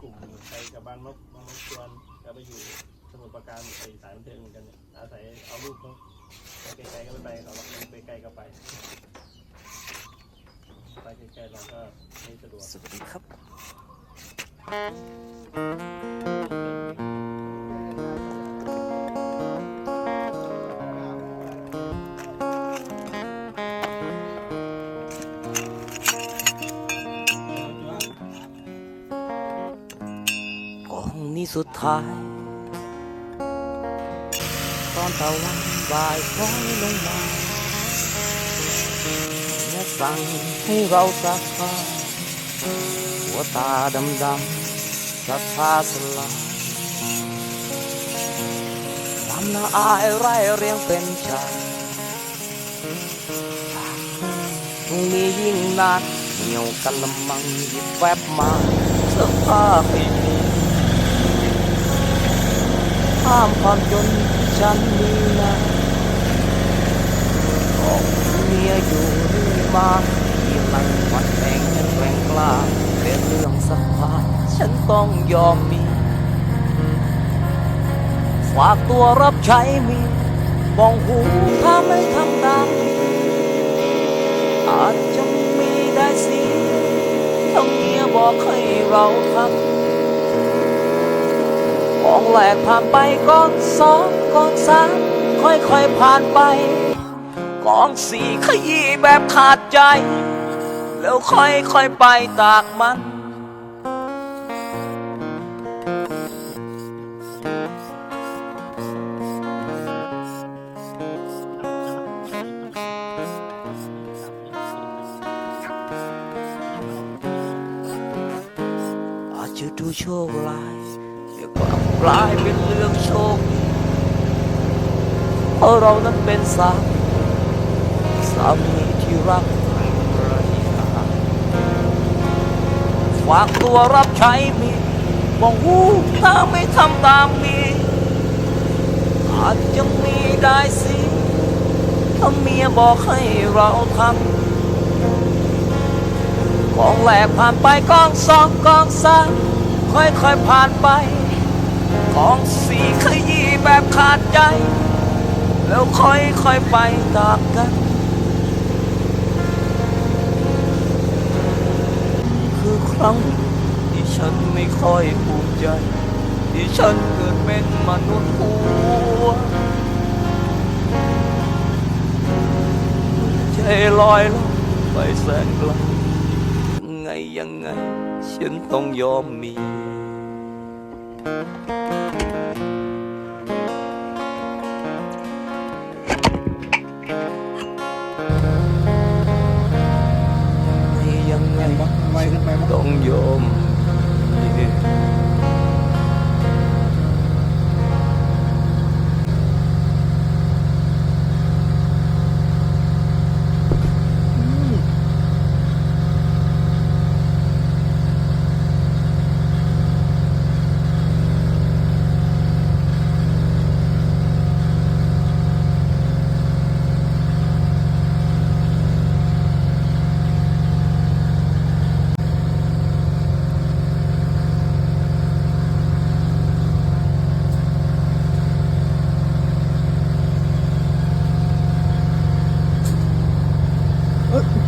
กลุ่มไปกับบางนกบางนกชวนก็ไปอยู่สมุทรปราการไปสายบันเทิงเหมือนกันเนี่ยอาศัยเอารูปเขาไปไกลๆก็ไม่ไปเขาไปไกลก็ไป ไปไกลๆเราก็ไม่สะดวก สวัสดีครับ นี้สุดท้าย ตอนตะวันบ่ายคล้อยลงมาและสั่งให้เราซักผ้าหัวตาดำดำๆศรัทธาสลายความละอายไร่เรียงเป็นชายตรงนี้ยิ่งนานเหนียวกันละมังหยิบแวบมาเสื้อผ้าให้ มีห้ามความจนที่ฉันมีนะของเมียอยู่นี่มาที่หลังวันแห่งฉันแกร่งกล้าเป็นเรื่องสักผ้าฉันต้องยอมมี ฝากตัวรับใช้มีบองหูถ้าไม่ทำตามอาจจะมีได้สิถ้าเมียบอกให้เราทำ กองแหลกผ่านไปกองสองกองสามค่อยๆผ่านไป กองสี่ขยี้แบบขาดใจ แล้วค่อยๆไปตากมันอาจจะดูโชคร้าย แต่ความร้ายเป็นเรื่องโชคเพราะเรานั้นเป็นสามีสามีที่รักใครค่าฝากตัวรับใช้มีบอกหูถ้าไม่ทำตามมีอาจจะมีได้สิถ้าเมียบอกให้เราทำกองแหลกผ่านไปกองสองกองสามค่อยๆผ่านไป กองสี่ขยี้แบบขาดใจ แล้วค่อยๆไปตามกัน คือครั้งที่ฉันไม่ค่อยภูมิใจ ที่ฉันเกิดเป็นมนุษย์หัวใจลอยลงไปแสนไกลยังไงยังไงฉันต้องยอมมียัง Oh.